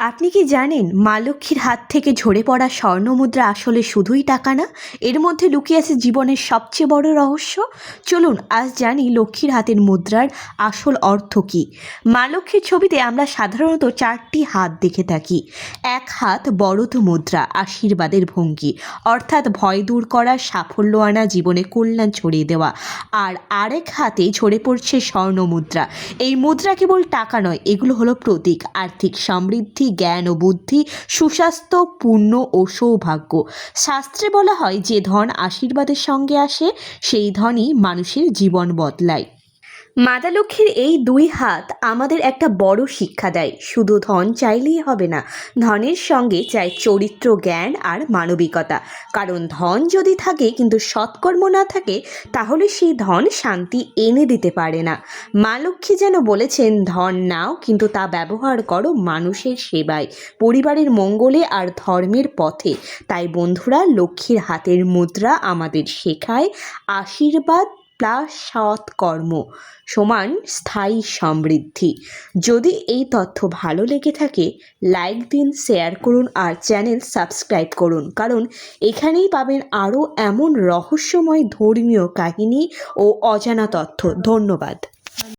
আপনি কি জানেন, মা লক্ষ্মীর হাত থেকে ঝরে পড়া স্বর্ণমুদ্রা আসলে শুধুই টাকা না? এর মধ্যে লুকিয়ে আছে জীবনের সবচেয়ে বড় রহস্য? চলুন, আজ জানি লক্ষ্মীর হাতের মুদ্রার আসল অর্থ কী। মা লক্ষ্মীর ছবিতে আমরা সাধারণত চারটি হাত দেখে থাকি। এক হাত বড়ত মুদ্রা, আশীর্বাদের ভঙ্গি, অর্থাৎ ভয় দূর করা, সাফল্য আনা, জীবনে কল্যাণ ছড়িয়ে দেওয়া। আর আরেক হাতে ঝরে পড়ছে স্বর্ণ মুদ্রা এই মুদ্রা কেবল টাকা নয়, এগুলো হলো প্রতীক, আর্থিক সমৃদ্ধি জ্ঞান ও বুদ্ধি, সুস্বাস্থ্য পূর্ণ ও সৌভাগ্য। শাস্ত্রে বলা হয়, যে ধন আশীর্বাদের সঙ্গে আসে, সেই ধনই মানুষের জীবন বদলায়। মাতা লক্ষ্মীর এই দুই হাত আমাদের একটা বড় শিক্ষা দেয়। শুধু ধন চাইলেই হবে না, ধনের সঙ্গে চাই চরিত্র, জ্ঞান আর মানবিকতা। কারণ ধন যদি থাকে কিন্তু সৎকর্ম না থাকে, তাহলে সেই ধন শান্তি এনে দিতে পারে না। মা লক্ষ্মী যেন বলেছেন, ধন নাও, কিন্তু তা ব্যবহার করো মানুষের সেবায়, পরিবারের মঙ্গলে আর ধর্মের পথে। তাই বন্ধুরা, লক্ষ্মীর হাতের মুদ্রা আমাদের শেখায়, আশীর্বাদ প্লাস সৎকর্ম সমান স্থায়ী সমৃদ্ধি। যদি এই তথ্য ভালো লেগে থাকে লাইক দিন শেয়ার করুন আর চ্যানেল সাবস্ক্রাইব করুন। কারণ এখানেই পাবেন আরও এমন রহস্যময় ধর্মীয় কাহিনী ও অজানা তথ্য। ধন্যবাদ।